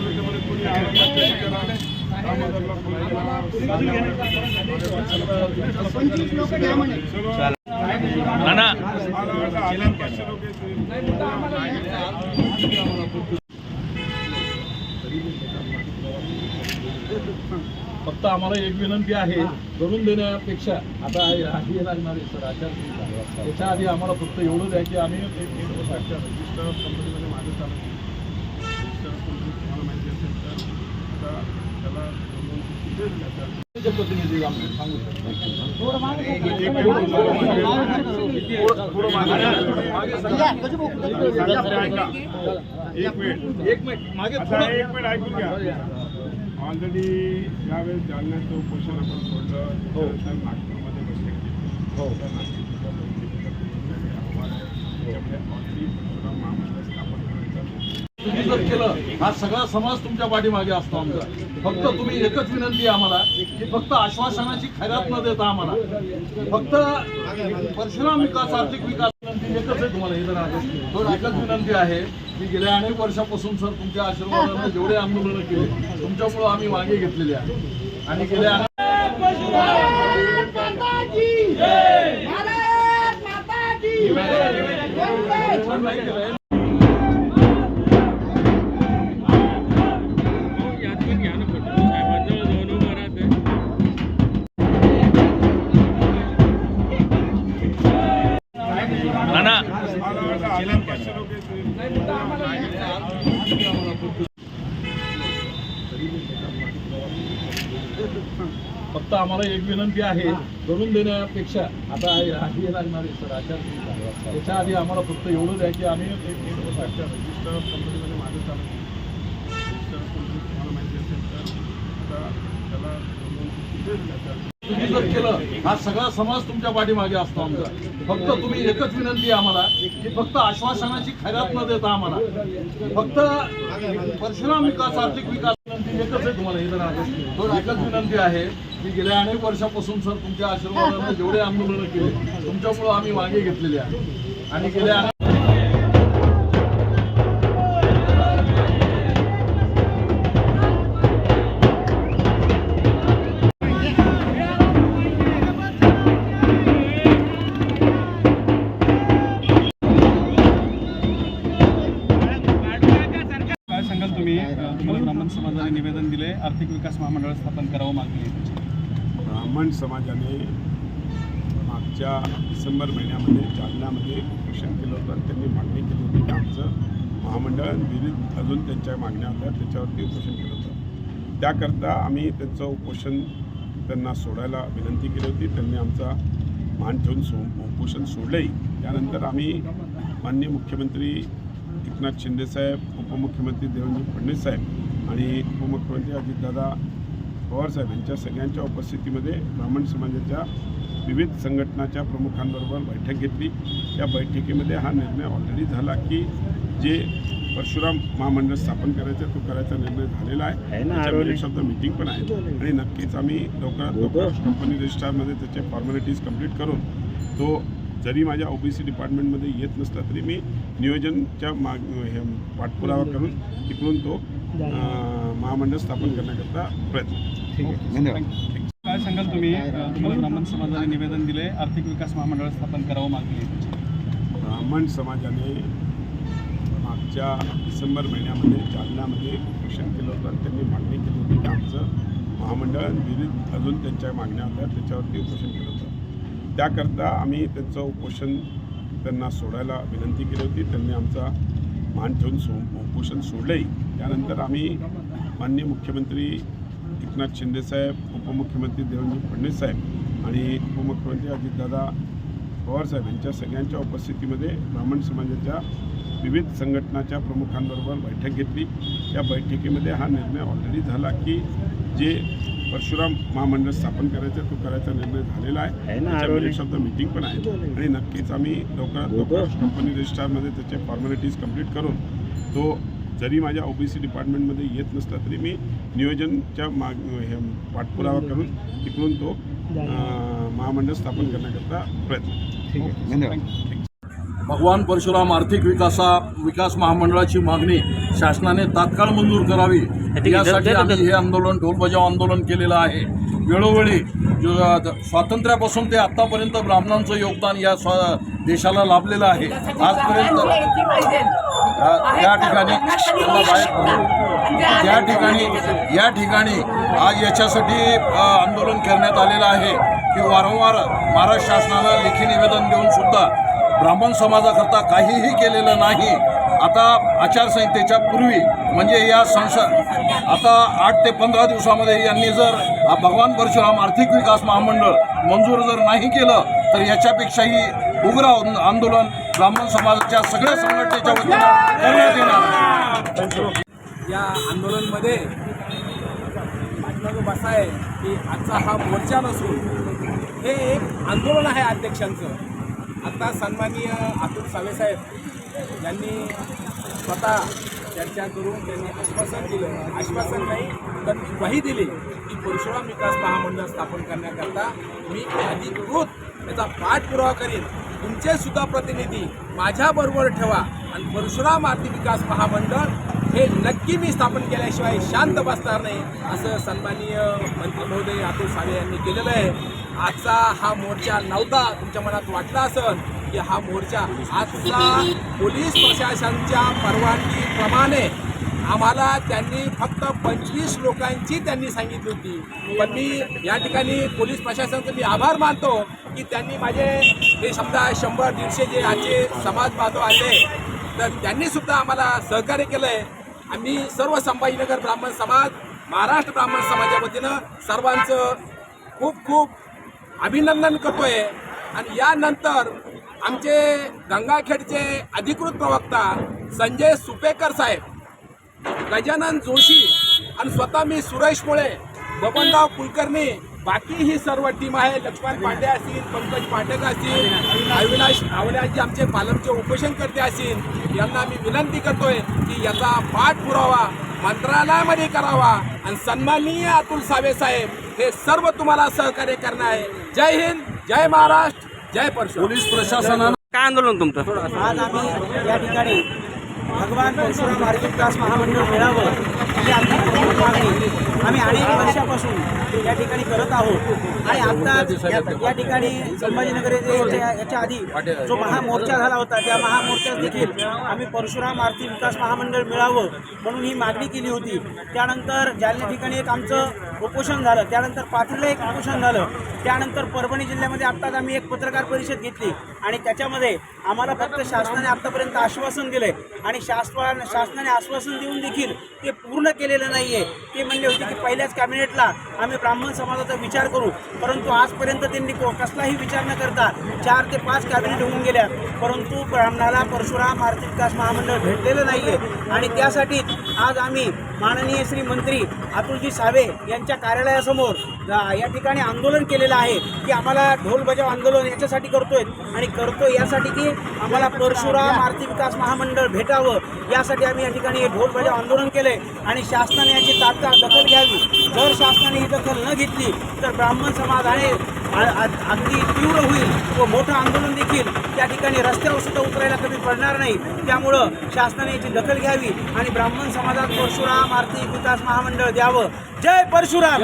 त्याच्यामध्ये कोणी पाचशे लोक फक्त आम्हाला एक विनंती आहे करून देण्यापेक्षा आता आधी हे लागणार आहे सर आचारसंहिता त्याच्या आधी आम्हाला फक्त एवढंच आहे की आम्ही रजिस्टर ऑफ कंपनीमध्ये माझं चालू आहे. रजिस्टर ऑफ कंपनी तुम्हाला माहिती असेल तर आता त्याला दोन- किती दिले आता? जे प्रतिनिधी आम्ही सांगू एक मिनिट एक मिनिट मागे एक मिनिट ऐकून घ्या ऑलरेडी यावेळेस जालन्याचं उपोषण आपण सोडलं हो. नागपूरमध्ये बसले हो. नागपूरच्या आहे. ऑलरेडी महामंडळ स्थापन तुम्ही जर केलं हा सगळा समाज तुमच्या पाठीमागे असतो आमचा. फक्त तुम्ही एकच विनंती आम्हाला की फक्त आश्वासनाची खैरात न देता आम्हाला. फक्त परशुराम विकास आर्थिक विकास विनंती एकच आहे तुम्हाला हे जरा एकच विनंती आहे की गेल्या अनेक वर्षापासून सर तुमच्या आशीर्वादानं जेवढे आंदोलनं केले तुमच्यामुळं आम्ही मागे घेतलेले आहे. आणि गेल्या नाही. फक्त आम्हाला एक विनंती आहे करून देण्यापेक्षा आता आधी लागणार आहे सर आचारसंहिता त्याच्या आधी आम्हाला फक्त एवढंच आहे की आम्ही रजिस्टर कंपनीमध्ये माझं चालू रजिस्टर कंपनी तुम्हाला माहिती असेल तर आता त्याला तुम्ही जर केलं. हा सगळा समाज तुमच्या पाठीमागे असतो आमचा. फक्त तुम्ही एकच विनंती आम्हाला की फक्त आश्वासनाची खैरात न देता आम्हाला. फक्त परशुराम विकास आर्थिक विकास विनंती एकच आहे तुम्हाला हे एकच विनंती आहे की गेल्या अनेक वर्षापासून सर तुमच्या आशीर्वादानं जेवढे आंदोलनं केले तुमच्यामुळं आम्ही मागे घेतलेले आहे. आणि गेल्या ब्राह्मण समाजाने निवेदन दिले आर्थिक विकास महामंडळ स्थापन करावं मागणी आहे ब्राह्मण समाजाने मागच्या डिसेंबर महिन्यामध्ये जालन्यामध्ये उपोषण केलं होतं. आणि त्यांनी मागणी केली होती की आमचं महामंडळ विविध अजून त्यांच्या मागण्या होत्या त्याच्यावरती उपोषण केलं होतं. त्याकरता आम्ही त्यांचं उपोषण त्यांना सोडायला विनंती केली होती. त्यांनी आमचा मान ठेवून सो उपोषण सोडलंही. त्यानंतर आम्ही माननीय मुख्यमंत्री एकनाथ शिंदेसाहेब उपमुख्यमंत्री देवेंद्र फडणवीस साहेब आणि उपमुख्यमंत्री अजितदादा पवारसाहेब यांच्या सगळ्यांच्या उपस्थितीमध्ये ब्राह्मण समाजाच्या विविध संघटनाच्या प्रमुखांबरोबर बैठक घेतली. त्या बैठकीमध्ये हा निर्णय ऑलरेडी झाला की जे परशुराम महामंडळ स्थापन करायचं तो करायचा निर्णय झालेला आहे. शब्द मिटिंग पण आहे. आणि नक्कीच आम्ही लवकरात लवकर कंपनी रजिस्ट्रारमध्ये त्याचे फॉर्मॅलिटीज कंप्लीट करून तो जरी माझ्या ओबीसी डिपार्टमेंटमध्ये येत नसला तरी मी नियोजनच्या माग हे पाठपुरावा करून तिकडून तो महामंडळ स्थापन करण्याकरता प्रयत्न काय सांगाल तुम्ही? ब्राह्मण समाजाने निवेदन दिले आर्थिक विकास महामंडळ स्थापन करावं मागणी. आहे. ब्राह्मण समाजाने मागच्या डिसेंबर महिन्यामध्ये जालन्यामध्ये उपोषण केलं होतं. आणि त्यांनी मागणी केली होती की आमचं महामंडळ विविध अजून त्यांच्या मागण्या होत्या त्याच्यावरती उपोषण केलं त्याकरता आम्ही त्यांचं उपोषण त्यांना सोडायला विनंती केली होती. त्यांनी आमचा मान ठेवून सो उपोषण सोडलंही. त्यानंतर आम्ही माननीय मुख्यमंत्री एकनाथ शिंदेसाहेब उपमुख्यमंत्री देवेंद्र फडणवीस साहेब आणि उपमुख्यमंत्री अजितदादा पवारसाहेब यांच्या सगळ्यांच्या उपस्थितीमध्ये ब्राह्मण समाजाच्या विविध संघटनाच्या प्रमुखांबरोबर बैठक घेतली. त्या बैठकीमध्ये हा निर्णय ऑलरेडी झाला की जे परशुराम महामंडळ स्थापन करायचं तो करायचा निर्णय झालेला आहे. शब्द मिटिंग पण आहे. आणि नक्कीच आम्ही लवकरात लवकर कंपनी रजिस्ट्रारमध्ये त्याचे फॉर्मॅलिटीज कंप्लीट करून तो जरी माझ्या ओबीसी डिपार्टमेंटमध्ये येत नसला तरी मी नियोजनच्या माग हे पाठपुरावा करून तिकडून तो महामंडळ स्थापन करण्याकरता प्रयत्न भगवान परशुराम आर्थिक विकासा विकास महामंडळाची मागणी शासनाने तात्काळ मंजूर करावी. यासाठी आम्ही हे आंदोलन ढोलबजाव आंदोलन केलेलं आहे. वेळोवेळी जो- स्वातंत्र्यापासून ते आत्तापर्यंत ब्राह्मणांचं योगदान या स्वा देशाला लाभलेलं आहे. आजपर्यंत त्या ठिकाणी. त्या ठिकाणी या ठिकाणी आज याच्यासाठी आंदोलन करण्यात आलेलं आहे. की वारंवार महाराष्ट्र शासनानं लेखी निवेदन देऊन सुद्धा ब्राह्मण समाजाकरता काहीही केलेलं नाही. आता आचारसंहितेच्या पूर्वी म्हणजे या संसद आता आठ ते पंधरा दिवसामध्ये यांनी जर भगवान परशुराम आर्थिक विकास महामंडळ मंजूर जर नाही केलं तर याच्यापेक्षाही उग्र आंदोलन ब्राह्मण समाजाच्या सगळ्या संघटनेच्या वतीनं करण्यात येणार या आंदोलनमध्ये जो बसा आहे की आजचा हा मोर्चा नसून हे एक आंदोलन आहे अध्यक्षांचं. आता सन्माननीय अतुल सावेसाहेब यांनी स्वतः चर्चा करून त्यांनी आश्वासन दिलं. आश्वासन नाही तर ग्वाही दिली की परशुराम विकास महामंडळ स्थापन करण्याकरता मी अधिकृत त्याचा पाठपुरावा करीन. तुमचे सुद्धा प्रतिनिधी माझ्याबरोबर ठेवा आणि परशुराम आर्थिक विकास महामंडळ हे नक्की मी स्थापन केल्याशिवाय शांत बसणार नाही असं सन्माननीय मंत्री महोदय अतुल सावे यांनी केलेलं आहे. आजचा हा मोर्चा नव्हता. तुमच्या मनात वाटला असेल की हा मोर्चा आजचा पोलीस प्रशासनच्या परवानगीप्रमाणे आम्हाला त्यांनी फक्त पंचवीस लोकांची त्यांनी सांगितली होती. पण मी या ठिकाणी पोलीस प्रशासनाचे मी आभार मानतो की त्यांनी माझे हे समजा शंभर दीडशे जे आजचे समाज बांधव आले तर त्यांनीसुद्धा आम्हाला सहकार्य केलं आहे आम्ही सर्व संभाजीनगर ब्राह्मण समाज महाराष्ट्र ब्राह्मण समाजाच्या वतीनं सर्वांचं खूप खूप अभिनंदन करतोय. आणि यानंतर आमचे गंगाखेडचे अधिकृत प्रवक्ता संजय सुपेकर साहेब गजानन जोशी आणि स्वतः मी सुरेश मुळे बबनराव कुलकर्णी बाकी ही सर्व टीम आहे. लक्ष्मण पांडे असतील पंकज पाठक असतील अविनाश अविनाशजी आमचे पालमचे उपोषणकर्ते असतील यांना मी विनंती करतोय की याचा पाठपुरावा मंत्रालयामध्ये करावा. आणि सन्माननीय अतुल सावे साहेब हे सर्व तुम्हाला सहकार्य करणार आहे. जय हिंद जय महाराष्ट्र जय पोलीस प्रशासनानं काय आंदोलन तुमचं? आज आम्ही या ठिकाणी भगवान परशुराम आर्थिक विकास महामंडळ मिळावं ही आमची प्रमुख मागणी आम्ही अनेक वर्षापासून या ठिकाणी करत आहोत. आणि आता या ठिकाणी संभाजीनगर येथे याच्या याच्या आधी जो महामोर्चा झाला होता त्या महामोर्चात देखील आम्ही परशुराम आर्थिक विकास महामंडळ मिळावं म्हणून ही मागणी केली होती. त्यानंतर जालना ठिकाणी एक आमचं उपोषण झालं त्यानंतर पाथरीला एक उपोषण झालं त्यानंतर परभणी जिल्ह्यामध्ये आत्ताच आम्ही एक पत्रकार परिषद घेतली आणि त्याच्यामध्ये आम्हाला फक्त शासनाने आत्तापर्यंत आश्वासन दिलं आणि शासन शासनाने आश्वासन देऊन देखील ते पूर्ण केलेलं नाही आहे ते म्हणले होते की पहिल्याच कॅबिनेटला आम्ही ब्राह्मण समाजाचा विचार करू परंतु आजपर्यंत त्यांनी को- कसलाही विचार न करता चार ते पाच कॅबिनेट होऊन गेल्या. परंतु ब्राह्मणाला परशुराम आर्थिक विकास महामंडळ भेटलेलं नाही आहे आणि त्यासाठी आज आम्ही माननीय श्री मंत्री अतुलजी सावे यांच्या कार्यालयासमोर या ठिकाणी आंदोलन केलेलं आहे की आम्हाला ढोल बजाव आंदोलन याच्यासाठी करतोय आणि करतो यासाठी की आम्हाला परशुराम आर्थिक विकास महामंडळ भेटावं यासाठी आम्ही या ठिकाणी हे ढोल बजाव आंदोलन केले आणि शासनाने याची तात्काळ दखल घ्यावी. जर शासनाने ही दखल न घेतली तर ब्राह्मण समाज आहे अगदी तीव्र होईल व मोठं आंदोलन देखील त्या ठिकाणी रस्त्यावर सुद्धा उतरायला कमी पडणार नाही. त्यामुळं शासनाने याची दखल घ्यावी आणि ब्राह्मण समाजात परशुराम आर्थिक विकास महामंडळ द्यावं. जय परशुराम.